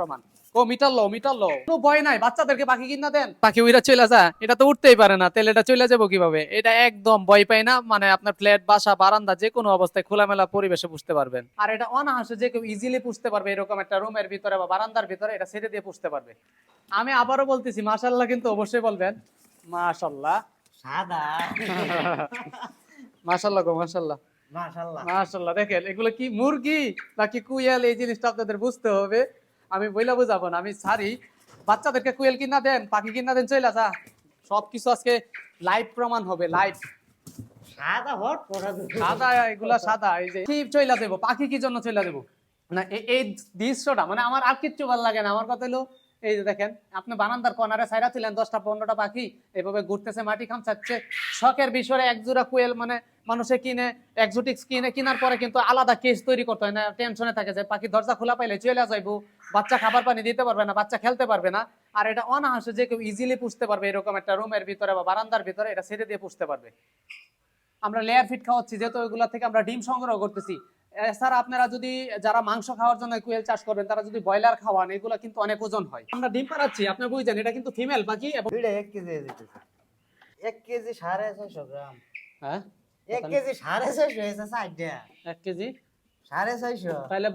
প্রমাণ। ও মিটার লো মিটার লো কোনো ভয় নাই বাচ্চাদেরকে পাখি কিনা দেন। পাখি উইরা চলে যা এটা তো উঠতেই পারে না তাহলে এটা চলে যাব কীভাবে? এটা একদম ভয় পায় না মানে আপনার ফ্ল্যাট বাসা বারান্দা যে কোনো অবস্থায় খোলামেলা পরিবেশে পুষতে পারবেন। আর এটা অনাহাসে যে কেউ ইজিলি পুষতে পারবে এরকম একটা রুমের ভিতরে বা বারান্দার ভিতরে এটা ছেড়ে দিয়ে পুষতে পারবে। আমি আবারও বলতেছি মাশাল্লাহ কিন্তু অবশ্যই বলবেন। মাশাল্লাহ সাদা। মাশাল্লাহ গো মাশাল্লাহ মাশাআল্লাহ। মাশাল্লাহ দেখেন এগুলো কি মুরগি? নাকি কুয়েল এই জিনিসটা আপনাদের বুঝতে হবে। আমি বইলা বুঝাবো না আমি সারি বাচ্চাদেরকে কুয়েল কিনা দেন পাখি কিনা দেন চলে যা। সবকিছু আজকে লাইভ প্রমাণ হবে লাইভ সাদা হট পড়া সাদা এগুলা সাদা এই যে কি চইলা দেবো পাখি কি জন্য চইলা দেবো? না এই দৃশ্যটা মানে আমার আর কিচ্ছু ভালো লাগে না। আমার কথা হলো এই যে দেখেন আপনি বারান্দার কর্নারে সাইরা ছিলেন দশটা পনেরোটা পাখি এভাবে ঘুরতেছে মাটি খামচাচ্ছে শখের বিষয়ে এক জোড়া কুয়েল মানে মানুষে কিনে এক্সোটিক্স কিনে কেনার পরে কিন্তু আলাদা কেস তৈরি করতে হয় না টেনশনে থাকে যে পাখি দরজা খোলা পাইলে চলে যাইবো বাচ্চা খাবার পানি দিতে পারবে না বাচ্চা খেলতে পারবে না আর এটা অনাহাসে যে কেউ ইজিলি পুষতে পারবে এরকম একটা রুমের ভিতরে বা বারান্দার ভিতরে এটা ছেড়ে দিয়ে পুষতে পারবে। আমরা লেয়ার ফিট খাওয়াচ্ছি যেহেতু ওইগুলা থেকে আমরা ডিম সংগ্রহ করতেছি। এছাড়া আপনারা যদি যারা মাংস খাওয়ার জন্য কুয়েল চাষ করবেন তারা যদি ব্রয়লার খাওয়ান এগুলো কিন্তু অনেক ওজন হয়। আমরা ডিম পাড়াচ্ছি আপনি বুঝছেন এটা কিন্তু ফিমেল পাখি এবং এক কেজি এক কেজি সাড়ে ছয়শো গ্রাম। হ্যাঁ? এক কেজি সাড়ে ছয়শো হয়েছে সাইডটা এক কেজি? সাড়ে ছয়শো। তাহলে